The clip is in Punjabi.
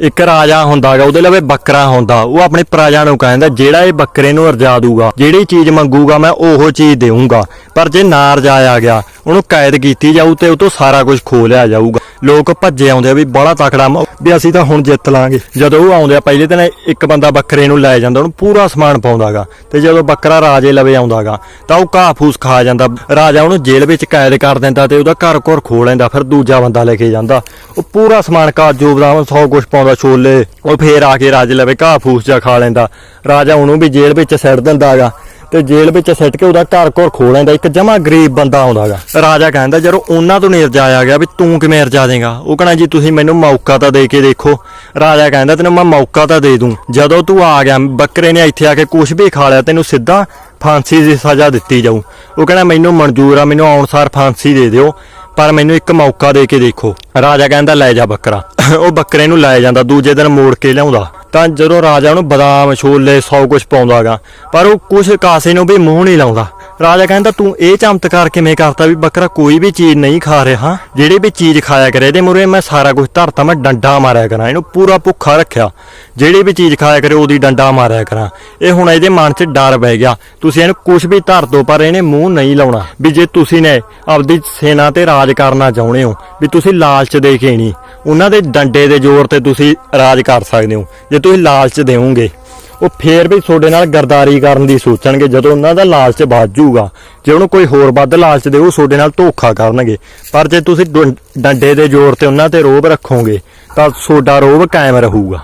ਇੱਕ ਰਾਜਾ ਹੁੰਦਾਗਾ, ਉਹਦੇ ਲਵੇ ਬੱਕਰਾ ਹੁੰਦਾ, ਉਹ ਆਪਣੇ ਪ੍ਰਜਾ ਨੂੰ ਕਹਿੰਦਾ, ਜਿਹੜਾ ਇਹ ਬੱਕਰੇ ਨੂੰ ਰਜਾ ਦੂਗਾ ਜਿਹੜੀ ਚੀਜ਼ ਮੰਗੂਗਾ, ਮੈਂ ਉਹ ਚੀਜ਼ ਦੇਵਾਂਗਾ ਪਰ ਜੇ ਨਾ ਰਜਾਇਆ ਗਿਆ, ਉਹਨੂੰ ਕੈਦ ਕੀਤੀ ਜਾਊ ਤੇ ਉਹ ਤੋਂ ਸਾਰਾ ਕੁਝ ਖੋ ਲਿਆ ਜਾਊਗਾ। ਲੋਕ ਭੱਜੇ ਆਉਂਦੇ ਆ ਵੀ ਬੜਾ ਤਕੜਾ ਵੀ ਅਸੀਂ ਤਾਂ ਹੁਣ ਜਿੱਤ ਲਾਂਗੇ। ਜਦੋਂ ਉਹ ਆਉਂਦੇ ਆ, ਪਹਿਲੇ ਦਿਨ ਇੱਕ ਬੰਦਾ ਬੱਕਰੇ ਨੂੰ ਲੈ ਜਾਂਦਾ, ਉਹਨੂੰ ਪੂਰਾ ਸਮਾਨ ਪਾਉਂਦਾਗਾ। ਤੇ ਜਦੋਂ ਬੱਕਰਾ ਰਾਜੇ ਲਵੇ ਆਉਂਦਾਗਾ, ਤਾਂ ਉਹ ਘਾਹ ਫੂਸ ਖਾ ਜਾਂਦਾ। ਰਾਜਾ ਉਹਨੂੰ ਜੇਲ੍ਹ ਵਿੱਚ ਕੈਦ ਕਰ ਦਿੰਦਾ ਤੇ ਉਹਦਾ ਘਰ ਘਰ ਖੋ ਲੈਂਦਾ, ਫਿਰ ਦੂਜਾ ਬੰਦਾ ਲੈ ਕੇ ਜਾਂਦਾ। ਉਹ ਪੂਰਾ ਸਮਾਨ ਕਾਜੂ ਬਦਾਮ ਸੌ ਕੁਛ ਪਾਉਂਦਾ ਛੋਲੇ, ਉਹ ਫੇਰ ਆ ਕੇ ਰਾਜੇ ਲਵੇ ਘਾਹ ਫੂਸ ਜਾ ਖਾ ਲੈਂਦਾ। ਰਾਜਾ ਉਹਨੂੰ ਵੀ ਜੇਲ੍ਹ ਵਿੱਚ ਸਿੱਟ ਦਿੰਦਾਗਾ। ਤੇ ਜੇਲ੍ਹ ਵਿੱਚ ਸਿੱਟ ਕੇ ਉਹਦਾ ਘਰ ਘਰ ਖੋ ਲੈਂਦਾ, ਇੱਕ ਜਮਾ ਗਰੀਬ ਬੰਦਾ ਆਉਂਦਾਗਾ। ਰਾਜਾ ਕਹਿੰਦਾ, ਜਦੋਂ ਉਹਨਾਂ ਤੋਂ ਨਹੀਂ ਰਜਾਇਆ ਗਿਆ ਵੀ ਤੂੰ ਕਿਵੇਂ ਰਜਾ ਦੇਗਾ? ਉਹ ਕਹਣਾ ਜੀ, ਤੁਸੀਂ ਮੈਨੂੰ ਮੌਕਾ ਤਾਂ ਦੇ ਕੇ ਦੇਖੋ। ਰਾਜਾ ਕਹਿੰਦਾ, ਤੈਨੂੰ ਮੈਂ ਮੌਕਾ ਤਾਂ ਦੇ ਦੂੰ। ਜਦੋਂ ਤੂੰ ਆ ਗਿਆ, ਬੱਕਰੇ ਨੇ ਇੱਥੇ ਆ ਕੇ ਕੁਝ ਵੀ ਖਾ ਲਿਆ, ਤੈਨੂੰ ਸਿੱਧਾ ਫਾਂਸੀ ਦੀ ਸਜ਼ਾ ਦਿੱਤੀ ਜਾਊ। ਉਹ ਕਹਿੰਦਾ, ਮੈਨੂੰ ਮਨਜ਼ੂਰ ਆ, ਮੈਨੂੰ ਆਉਣਸਾਰ ਫਾਂਸੀ ਦੇ ਦਿਓ, ਪਰ ਮੈਨੂੰ ਇੱਕ ਮੌਕਾ ਦੇ ਕੇ ਦੇਖੋ। ਰਾਜਾ ਕਹਿੰਦਾ, ਲੈ ਜਾ ਬੱਕਰਾ। ਉਹ ਬੱਕਰੇ ਨੂੰ ਲੈ ਜਾਂਦਾ, ਦੂਜੇ ਦਿਨ ਮੋੜ ਕੇ ਲਿਆਉਂਦਾ। ਤਾਂ ਜਦੋਂ ਰਾਜਾ ਉਹਨੂੰ ਬਦਾਮ, ਛੋਲੇ, ਸੌ ਕੁਝ ਪਾਉਂਦਾਗਾ ਪਰ ਉਹ ਕੁਝ ਕਾਸੇ ਨੂੰ ਵੀ ਮੂੰਹ ਨਹੀਂ ਲਾਉਂਦਾ। ਰਾਜਾ ਕਹਿੰਦਾ, ਤੂੰ ਇਹ ਚਮਤਕਾਰ ਕਿਵੇਂ ਕਰਤਾ ਵੀ ਬੱਕਰਾ ਕੋਈ ਵੀ ਚੀਜ਼ ਨਹੀਂ ਖਾ ਰਿਹਾ? ਜਿਹੜੀ ਵੀ ਚੀਜ਼ ਖਾਇਆ ਕਰੇ ਇਹਦੇ ਮੂਰੇ ਮੈਂ ਸਾਰਾ ਕੁਝ ਧਰਤਾ, ਮੈਂ ਡੰਡਾ ਮਾਰਿਆ ਕਰਾਂ, ਇਹਨੂੰ ਪੂਰਾ ਭੁੱਖਾ ਰੱਖਿਆ। ਜਿਹੜੀ ਵੀ ਚੀਜ਼ ਖਾਇਆ ਕਰੇ ਉਹਦੀ ਡੰਡਾ ਮਾਰਿਆ ਕਰਾਂ। ਇਹ ਹੁਣ ਇਹਦੇ ਮਨ 'ਚ ਡਰ ਬਹਿ ਗਿਆ। ਤੁਸੀਂ ਇਹਨੂੰ ਕੁਝ ਵੀ ਧਰ ਦੋ, ਪਰ ਇਹਨੇ ਮੂੰਹ ਨਹੀਂ ਲਾਉਣਾ। ਵੀ ਜੇ ਤੁਸੀਂ ਨੇ ਆਪਦੀ ਸੈਨਾ ਤੇ ਰਾਜ ਕਰਨਾ ਚਾਹੁੰਦੇ ਹੋ, ਵੀ ਤੁਸੀਂ ਲਾਲਚ ਦੇ ਕੇ ਨਹੀਂ, ਉਹਨਾਂ ਦੇ ਡੰਡੇ ਦੇ ਜ਼ੋਰ ਤੇ ਤੁਸੀਂ ਰਾਜ ਕਰ ਸਕਦੇ ਹੋ। ਜੇ ਤੁਸੀਂ ਲਾਲਚ ਦੇਵੋਗੇ ਉਹ ਫੇਰ ਵੀ ਤੁਹਾਡੇ ਨਾਲ ਗਰਦਾਰੀ ਕਰਨ ਦੀ ਸੋਚਣਗੇ ਜਦੋਂ ਉਹਨਾਂ ਦਾ ਲਾਲਚ ਵੱਧ ਜਾਊਗਾ। ਜੇ ਉਹਨੂੰ ਕੋਈ ਹੋਰ ਵੱਧ ਲਾਲਚ ਦੇ ਉਹ ਤੁਹਾਡੇ ਨਾਲ ਧੋਖਾ ਕਰਨਗੇ। ਪਰ ਜੇ ਤੁਸੀਂ ਡੰਡੇ ਦੇ ਜ਼ੋਰ ਤੇ ਉਹਨਾਂ ਤੇ ਰੋਬ ਰੱਖੋਗੇ, ਤਾਂ ਤੁਹਾਡਾ ਰੋਬ ਕਾਇਮ ਰਹੂਗਾ।